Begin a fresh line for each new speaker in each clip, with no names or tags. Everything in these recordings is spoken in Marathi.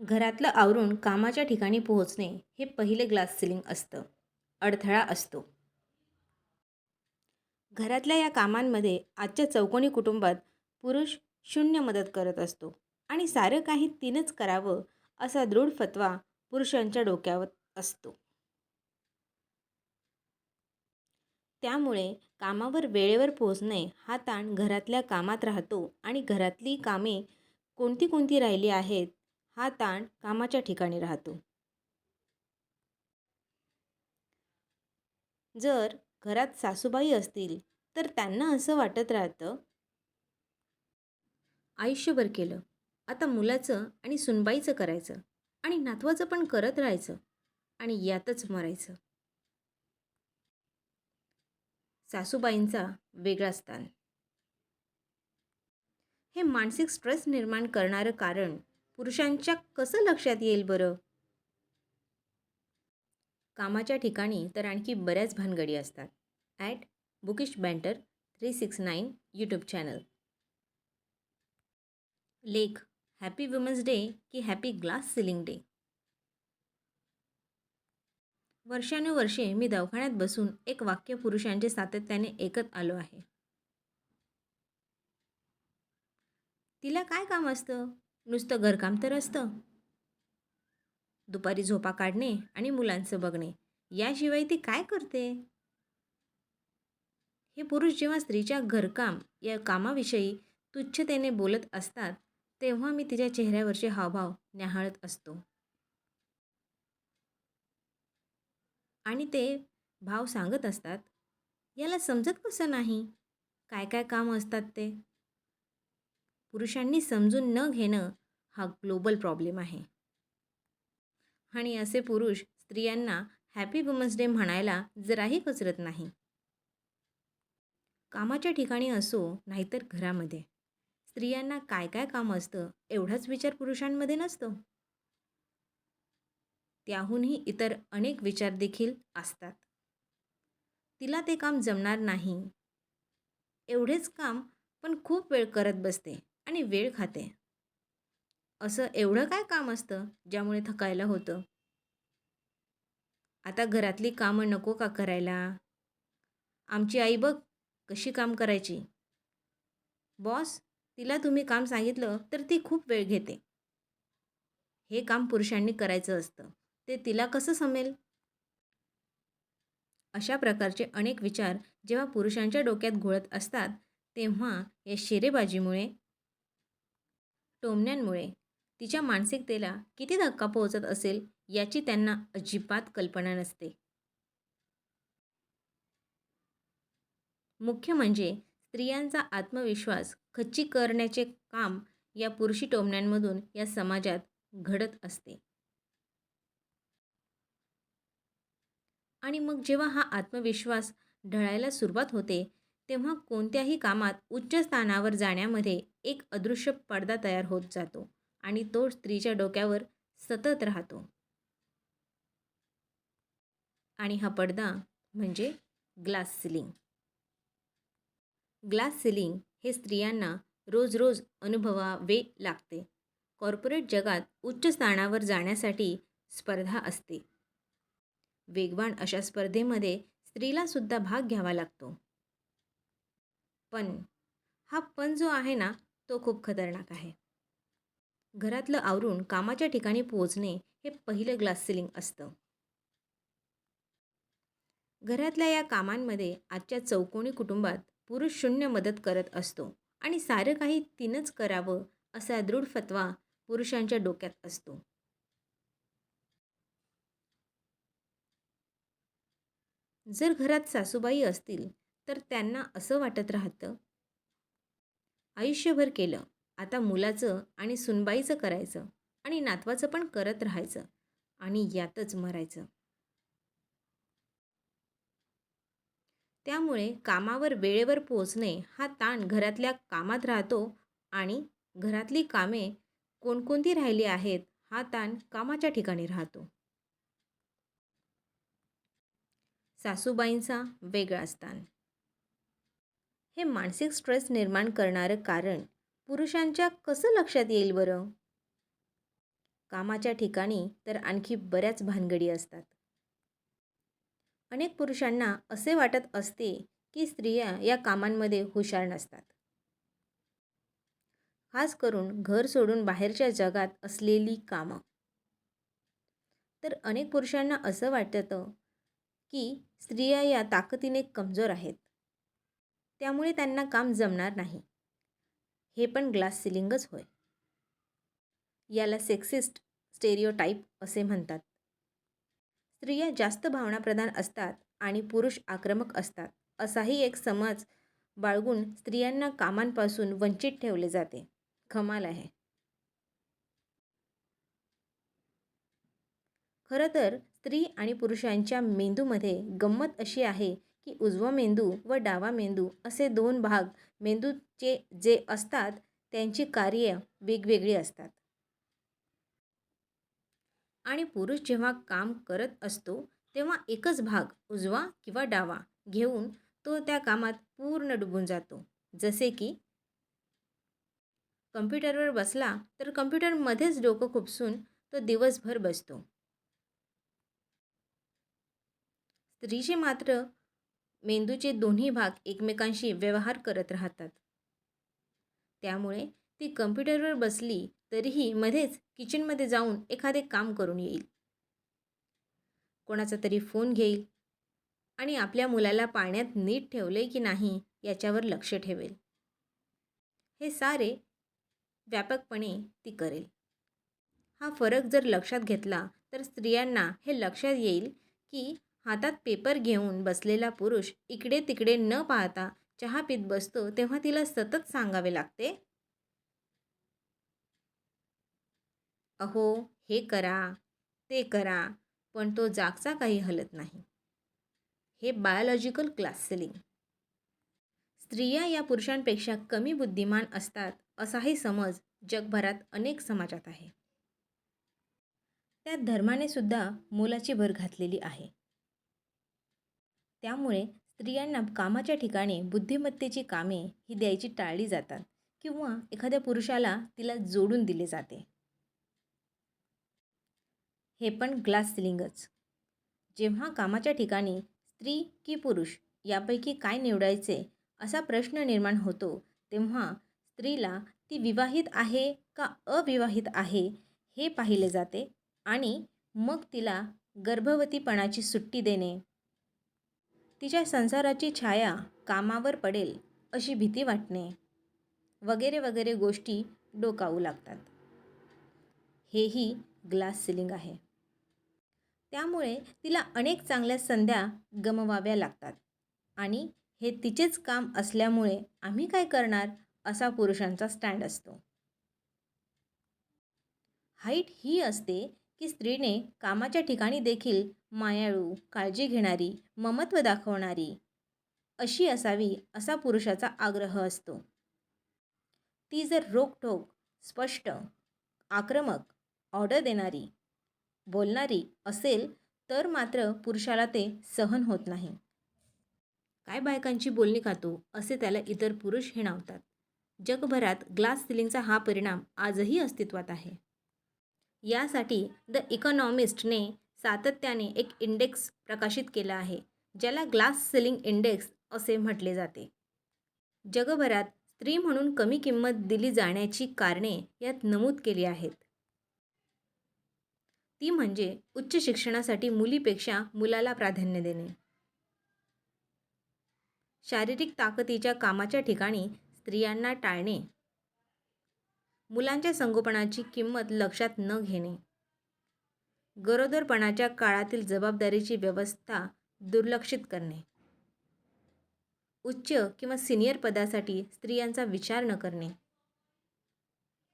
घरातलं आवरून कामाच्या ठिकाणी पोहोचणे हे पहिले ग्लास सिलिंग असतं. अडथळा असतो. घरातल्या या कामांमध्ये आजच्या चौकोनी कुटुंबात पुरुष शून्य मदत करत असतो आणि सारं काही तिनंच करावं असा दृढ फतवा पुरुषांच्या डोक्यावर असतो. त्यामुळे कामावर वेळेवर पोहोचणे हा ताण घरातल्या कामात राहतो आणि घरातली कामे कोणती कोणती राहिली आहेत हा ताण कामाच्या ठिकाणी राहतो. जर घरात सासूबाई असतील तर त्यांना असं वाटत राहतं आयुष्यभर केलं. आता मुलाचं आणि सुनबाईचं करायचं आणि नातवाचं पण करत राहायचं आणि यातच मरायचं. सासूबाईंचा वेगळा स्थान. हे मानसिक स्ट्रेस निर्माण करणारं कारण पुरुषांच्या कसं लक्षात येईल बरं? कामाच्या ठिकाणी तर आणखी बऱ्याच भानगडी असतात. At bookish banter three six nine YouTube channel. लेख हॅपी वुमन्स डे की हॅपी ग्लास सिलिंग डे? वर्षानुवर्षे मी दवाखान्यात बसून एक वाक्य पुरुषांचे सातत्याने ऐकत आलो आहे. तिला काय काम असतं? नुसतं घरकाम तर असतं. दुपारी झोपा काढणे आणि मुलांचं बघणे याशिवाय ती काय करते? हे पुरुष जेव्हा स्त्रीच्या घरकाम या कामाविषयी तुच्छतेने बोलत असतात तेव्हा मी तिच्या चेहऱ्यावरचे हावभाव न्याहाळत असतो. आणि ते भाव सांगत असतात याला समजत कसं नाही? काय काय काम असतात ते? पुरुषांनी समजून न घेणं हा ग्लोबल प्रॉब्लेम आहे. आणि असे पुरुष स्त्रियांना हॅपी वुमन्स डे म्हणायला जराही कचरत नाही. कामाच्या ठिकाणी असो नाहीतर घरामध्ये. स्त्रियांना काय काय काम असतं एवढाच विचार पुरुषांमध्ये नसतो. त्याहूनही इतर अनेक विचार देखील असतात. तिला ते काम जमणार नाही. एवढेच काम पण खूप वेळ करत बसते. आणि वेळ खाते. असं एवढं काय काम असतं ज्यामुळे थकायला होतं? आता घरातली कामं नको का करायला? आमची आई बघ कशी काम करायची. बॉस तिला तुम्ही काम सांगितलं तर ती खूप वेळ घेते. हे काम पुरुषांनी करायचं असतं. ते तिला कसं समेल अशा प्रकारचे अनेक विचार जेव्हा पुरुषांच्या डोक्यात घोळत असतात तेव्हा या शेरेबाजीमुळे टोमण्यांमुळे तिच्या मानसिकतेला किती धक्का पोहोचत असेल याची त्यांना अजिबात कल्पना नसते. मुख्य म्हणजे स्त्रियांचा आत्मविश्वास खच्ची करण्याचे काम या पुरुषी टोमण्यांमधून या समाजात घडत असते. आणि मग जेव्हा हा आत्मविश्वास ढळायला सुरुवात होते तेव्हा कोणत्याही कामात उच्च स्थानावर जाण्यामध्ये एक अदृश्य पडदा तयार होत जातो आणि तो स्त्रीच्या डोक्यावर सतत राहतो. आणि हा पडदा म्हणजे ग्लास सिलिंग. ग्लास सिलिंग हे स्त्रियांना रोज रोज अनुभवावे लागते. कॉर्पोरेट जगात उच्च स्थानावर जाण्यासाठी स्पर्धा असते. वेगवान अशा स्पर्धेमध्ये स्त्रीलासुद्धा भाग घ्यावा लागतो. पण हा पण जो आहे ना तो खूप खतरनाक आहे. घरातलं आवरून कामाच्या ठिकाणी पोहोचणे हे पहिलं ग्लास सिलिंग असतं. घरातल्या या कामांमध्ये आजच्या चौकोनी कुटुंबात पुरुष शून्य मदत करत असतो आणि सारं काही तिनंच करावं असा दृढ फतवा पुरुषांच्या डोक्यात असतो. जर घरात सासूबाई असतील तर त्यांना असं वाटत राहतं आयुष्यभर केलं. आता मुलाचं आणि सुनबाईचं करायचं आणि नातवाचं पण करत राहायचं आणि यातच मरायचं. त्यामुळे कामावर वेळेवर पोचणे हा ताण घरातल्या कामात राहतो आणि घरातली कामे कोणकोणती राहिली आहेत हा ताण कामाच्या ठिकाणी राहतो. सासूबाईंचा वेगळा स्थान हे मानसिक स्ट्रेस निर्माण करणारं कारण पुरुषांच्या कसं लक्षात येईल बरं? कामाच्या ठिकाणी तर आणखी बऱ्याच भानगडी असतात. अनेक पुरुषांना असे वाटत असते की स्त्रिया या कामांमध्ये हुशार नसतात. खास करून घर सोडून बाहेरच्या जगात असलेली कामं. तर अनेक पुरुषांना असं वाटतं की स्त्रिया या ताकदीने कमजोर आहेत. त्यामुळे त्यांना काम जमणार नाही. हे पण ग्लास सिलिंगच होय. याला सेक्सिस्ट स्टेरिओटाईप असे म्हणतात. स्त्रिया जास्त भावनाप्रधान असतात आणि पुरुष आक्रमक असतात असाही एक समज बाळगून स्त्रियांना कामांपासून वंचित ठेवले जाते. खमाल आहे. खरं तर स्त्री आणि पुरुषांच्या मेंदूमध्ये गंमत अशी आहे की उजवा मेंदू व डावा मेंदू असे दोन भाग मेंदूचे जे असतात त्यांची कार्य वेगवेगळी असतात. आणि पुरुष जेव्हा काम करत असतो तेव्हा एकच भाग उजवा किंवा डावा घेऊन तो त्या कामात पूर्ण डुबून जातो. जसे की कम्प्युटरवर बसला तर कम्प्युटरमध्येच डोकं खुपसून तो दिवसभर बसतो. स्त्रीचे मात्र मेंदूचे दोन्ही भाग एकमेकांशी व्यवहार करत राहतात. त्यामुळे ती कम्प्युटरवर बसली तरीही मध्येच किचनमध्ये जाऊन एखादे काम करून येईल. कोणाचा तरी फोन घेईल आणि आपल्या मुलाला पाण्यात नीट ठेवले की नाही याच्यावर लक्ष ठेवेल. हे सारे व्यापकपणे ती करेल. हा फरक जर लक्षात घेतला तर स्त्रियांना हे लक्षात येईल की हातात पेपर घेऊन बसलेला पुरुष इकडे तिकडे न पाहता चहा पीत बसतो तेव्हा तिला सतत सांगावे लागते अहो हे करा ते करा पण तो जागचा काही हलत नाही. हे बायोलॉजिकल क्लास सेलिंग स्त्रिया या पुरुषांपेक्षा कमी बुद्धिमान असतात असाही समज जगभरात अनेक समाजात आहे. त्यात धर्माने सुद्धा मोलाची भर घातलेली आहे. त्यामुळे स्त्रियांना कामाच्या ठिकाणी बुद्धिमत्तेची कामे ही द्यायची टाळली जातात किंवा एखाद्या पुरुषाला तिला जोडून दिले जाते. हे पण ग्लास सिलिंगच. जेव्हा कामाच्या ठिकाणी स्त्री की पुरुष यापैकी काय निवडायचे असा प्रश्न निर्माण होतो तेव्हा स्त्रीला ती विवाहित आहे का अविवाहित आहे हे पाहिले जाते आणि मग तिला गर्भवतीपणाची सुट्टी देणे तिच्या संसाराची छाया कामावर पडेल अशी भीती वाटणे. वगैरे वगैरे गोष्टी डोकावू लागतात. हेही ग्लास सिलिंग आहे. त्यामुळे तिला अनेक चांगल्या संध्या गमवाव्या लागतात. आणि हे तिचेच काम असल्यामुळे आम्ही काय करणार असा पुरुषांचा स्टँड असतो. हाईट ही असते की स्त्रीने कामाच्या ठिकाणी देखील मायाळू काळजी घेणारी ममत्व दाखवणारी अशी असावी असा पुरुषाचा आग्रह असतो. ती जर रोखोक स्पष्ट आक्रमक ऑर्डर देणारी बोलणारी असेल तर मात्र पुरुषाला ते सहन होत नाही. काय बायकांची बोलणी खातो? असे त्याला इतर पुरुष हिणावतात. जगभरात ग्लास सिलिंगचा हा परिणाम आजही अस्तित्वात आहे. यासाठी द इकॉनॉमिस्टने सातत्याने एक इंडेक्स प्रकाशित केला आहे ज्याला ग्लास सिलिंग इंडेक्स असे म्हटले जाते. जगभरात स्त्री म्हणून कमी किंमत दिली जाण्याची कारणे यात नमूद केली आहेत. ती म्हणजे उच्च शिक्षणासाठी मुलीपेक्षा मुलाला प्राधान्य देणे. शारीरिक ताकदीच्या कामाच्या ठिकाणी स्त्रियांना टाळणे मुलांच्या संगोपनाची किंमत लक्षात न घेणे. गरोदरपणाच्या काळातील जबाबदारीची व्यवस्था दुर्लक्षित करणे. उच्च किंवा सिनियर पदासाठी स्त्रियांचा विचार न करणे.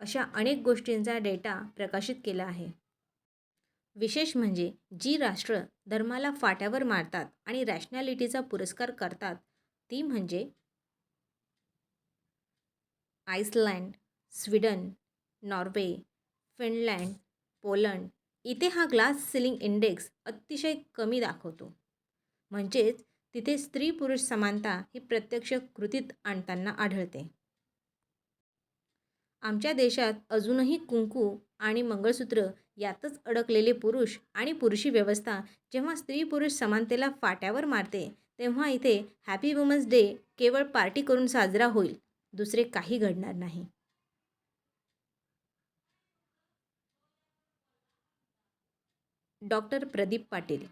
अशा अनेक गोष्टींचा डेटा प्रकाशित केला आहे. विशेष म्हणजे जी राष्ट्र धर्माला फाट्यावर मारतात आणि रॅशनॅलिटीचा पुरस्कार करतात ती म्हणजे Iceland Sweden Norway Finland Poland इथे हा ग्लास सिलिंग इंडेक्स अतिशय कमी दाखवतो. म्हणजेच तिथे स्त्री पुरुष समानता ही प्रत्यक्ष कृतीत आणताना आढळते. आमच्या देशात अजूनही कुंकू आणि मंगळसूत्र यातच अडकलेले पुरुष आणि पुरुषी व्यवस्था जेव्हा स्त्री पुरुष समानतेला फाट्यावर मारते तेव्हा इथे हॅपी वुमन्स डे केवळ पार्टी करून साजरा होईल. दुसरे काही घडणार नाही. डॉक्टर प्रदीप पाटील.